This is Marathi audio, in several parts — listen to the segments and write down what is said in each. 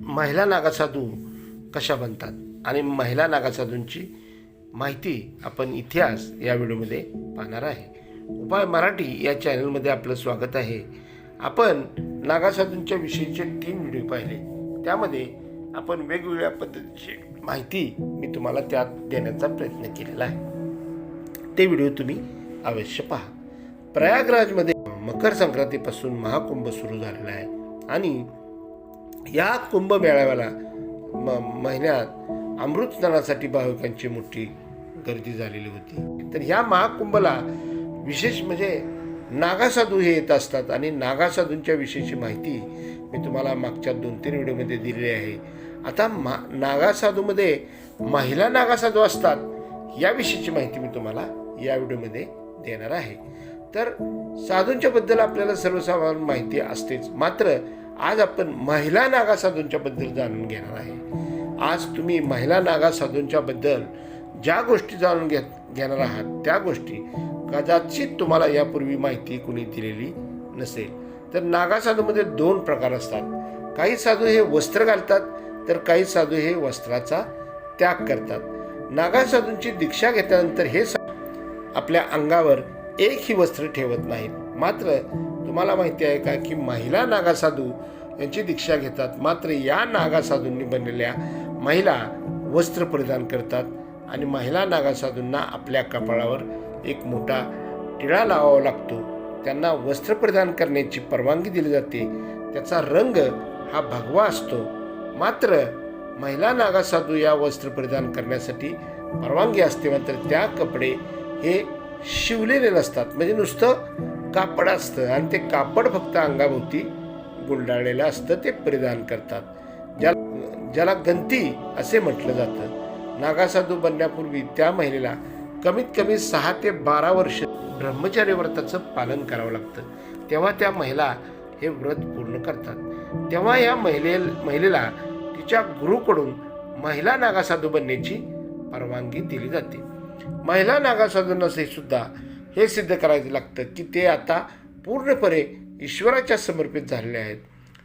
महिला नागासाधू कशा बनतात? आणि महिला नागासाधूंची माहिती आपण इतिहास या व्हिडिओमध्ये पाहणार आहे. उपाय मराठी या चॅनलमध्ये आपलं स्वागत आहे. आपण नागासाधूंच्या विषयीचे तीन व्हिडिओ पाहिले. त्यामध्ये आपण वेगवेगळ्या पद्धतीची माहिती मी तुम्हाला त्यात देण्याचा प्रयत्न केलेला आहे. ते व्हिडिओ तुम्ही अवश्य पहा. प्रयागराजमध्ये मकर संक्रांतीपासून महाकुंभ सुरू झालेला आहे. आणि या कुंभमेळाव्याला म महिन्यात अमृत स्नानासाठी भाविकांची मोठी गर्दी झालेली होती. तर ह्या महाकुंभला विशेष म्हणजे नागासाधू हे येत असतात आणि नागासाधूंच्या विषयीची माहिती मी तुम्हाला मागच्या दोन तीन व्हिडिओमध्ये दिलेली आहे. आता मा नागासाधूमध्ये महिला नागासाधू असतात याविषयीची माहिती मी तुम्हाला या व्हिडिओमध्ये देणार आहे. तर साधूंच्याबद्दल आपल्याला सर्वसाधारण माहिती असतेच मात्र आज आपण महिला नागा साधूंच्याबद्दल जाणून घेणार आहे. आज तुम्ही महिला नागा साधूंच्याबद्दल ज्या गोष्टी जाणून घेत घेणार आहात त्या गोष्टी कदाचित तुम्हाला यापूर्वी माहिती कुणी दिलेली नसेल. तर नागा साधूमध्ये दोन प्रकार असतात. काही साधू हे वस्त्र घालतात तर काही साधू हे वस्त्राचा त्याग करतात. नागा साधूंची दीक्षा घेतल्यानंतर हे आपल्या अंगावर एकही वस्त्र ठेवत नाहीत. मात्र तुम्हाला माहिती आहे का की महिला नागासाधू यांची दीक्षा घेतात. मात्र या नागासाधूंनी बनलेल्या महिला वस्त्र परिधान करतात आणि महिला नागासाधूंना आपल्या कपाळावर एक मोठा टिळा लावावा लागतो. त्यांना वस्त्र परिधान करण्याची परवानगी दिली जाते. त्याचा रंग हा भगवा असतो. मात्र महिला नागासाधू या वस्त्र परिधान करण्यासाठी परवानगी असते मात्र त्या कपडे हे शिवलेले नसतात. म्हणजे नुसतं कापड असतं आणि ते कापड फक्त अंगाभोवती गुंडाळलेलं असतं ते परिधान करतात. ज्या ज्याला गंती असे म्हटलं जातं. नागासाधू बनण्यापूर्वी त्या महिलेला कमीत कमी सहा ते बारा वर्ष ब्रह्मचार्य व्रताचं पालन करावं लागतं. तेव्हा त्या महिला हे व्रत पूर्ण करतात. तेव्हा या महिले महिलेला तिच्या गुरुकडून महिला नागासाधू बनण्याची परवानगी दिली जाते. महिला नागासाधूंना सुद्धा हे सिद्ध करायचं लागतं की ते आता पूर्णपणे ईश्वराच्या समर्पित झालेले आहेत.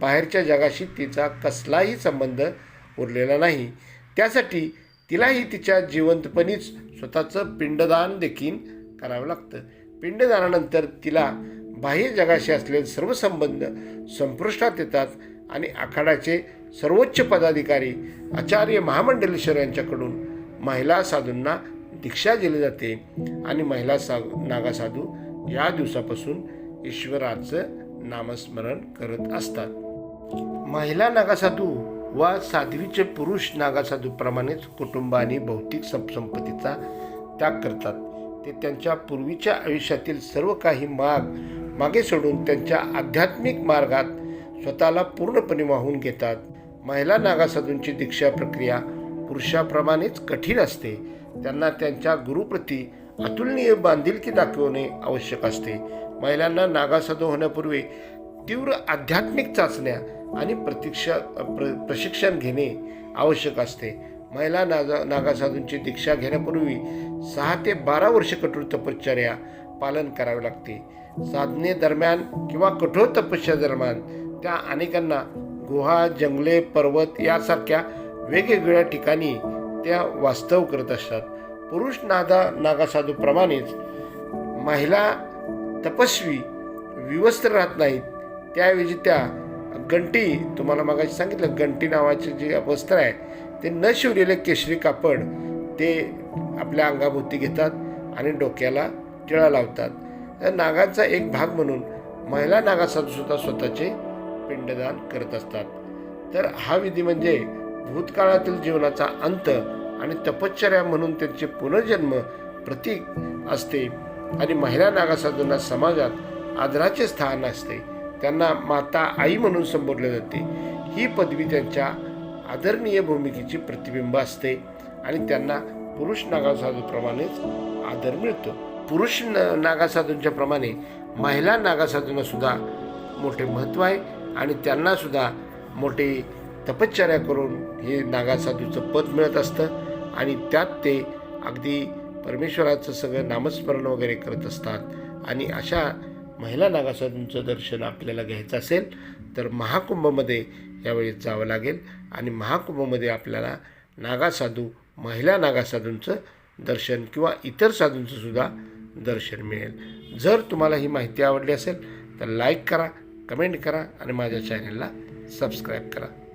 बाहेरच्या जगाशी तिचा कसलाही संबंध उरलेला नाही. त्यासाठी तिलाही तिच्या जिवंतपणीच स्वतःचं पिंडदान देखील करावं लागतं. पिंडदानानंतर तिला बाह्य जगाशी असलेले सर्व संबंध संपुष्टात येतात आणि आखाड्याचे सर्वोच्च पदाधिकारी आचार्य महामंडलेश्वर यांच्याकडून महिला साधूंना दीक्षा दिली जाते. आणि महिला सा नागासाधू या दिवसापासून ईश्वराचं नामस्मरण करत असतात. महिला नागासाधू व साध्वीचे पुरुष नागासाधूप्रमाणेच कुटुंब आणि भौतिक संपत्तीचा त्याग करतात. ते त्यांच्या पूर्वीच्या आयुष्यातील सर्व काही माग मागे सोडून त्यांच्या आध्यात्मिक मार्गात स्वतःला पूर्णपणे वाहून घेतात. महिला नागासाधूंची दीक्षा प्रक्रिया पुरुषाप्रमाणेच कठीण असते. त्यांना त्यांच्या गुरुप्रती अतुलनीय बांधिलकी दाखवणे आवश्यक असते. महिलांना नागासाधू होण्यापूर्वी तीव्र आध्यात्मिक चाचण्या आणि प्रतीक्षा प्र प्रशिक्षण घेणे आवश्यक असते. महिला नागा नागासाधूंची दीक्षा घेण्यापूर्वी सहा ते बारा वर्ष कठोर तपश्चर्या पालन करावे लागते. साधनेदरम्यान किंवा कठोर तपश्चर्या दरम्यान त्या अनेकांना गुहा जंगले पर्वत यासारख्या वेगवेगळ्या ठिकाणी त्या वास्तव करत असतात. पुरुष नादा नागासाधूप्रमाणेच महिला तपस्वी विवस्त्र राहत नाहीत. त्याऐवजी त्या गंटी तुम्हाला मागाशी सांगितलं गंटी नावाचे जे वस्त्र आहे ते न शिवलेले केशरी कापड ते आपल्या अंगाभोवती घेतात आणि डोक्याला टिळा लावतात. तर नागांचा एक भाग म्हणून महिला नागासाधूसुद्धा स्वतःचे पिंडदान करत असतात. तर हा विधी म्हणजे भूतकाळातील जीवनाचा अंत आणि तपश्चर्या म्हणून त्यांचे पुनर्जन्म प्रतीक असते आणि महिला नागासाधूंना समाजात आदराचे स्थान असते. त्यांना माता आई म्हणून संबोधले जाते. ही पदवी त्यांच्या आदरणीय भूमिकेची प्रतिबिंब असते आणि त्यांना पुरुष नागासाधूप्रमाणेच आदर मिळतो. पुरुष न नागासाधूंच्या प्रमाणे महिला नागासाधूंना सुद्धा मोठे महत्त्व आहे आणि त्यांना सुद्धा मोठे तपश्चर्या करून हे नागासाधूचं पद मिळत असतं आणि त्यात ते अगदी परमेश्वराचं सगळं नामस्मरण वगैरे करत असतात. आणि अशा महिला नागासाधूंचं दर्शन आपल्याला घ्यायचं असेल तर महाकुंभमध्ये यावेळी जावं लागेल आणि महाकुंभमध्ये आपल्याला नागासाधू महिला नागासाधूंचं दर्शन किंवा इतर साधूंचं सुद्धा दर्शन मिळेल. जर तुम्हाला ही माहिती आवडली असेल तर लाईक करा कमेंट करा आणि माझ्या चॅनलला सबस्क्राईब करा.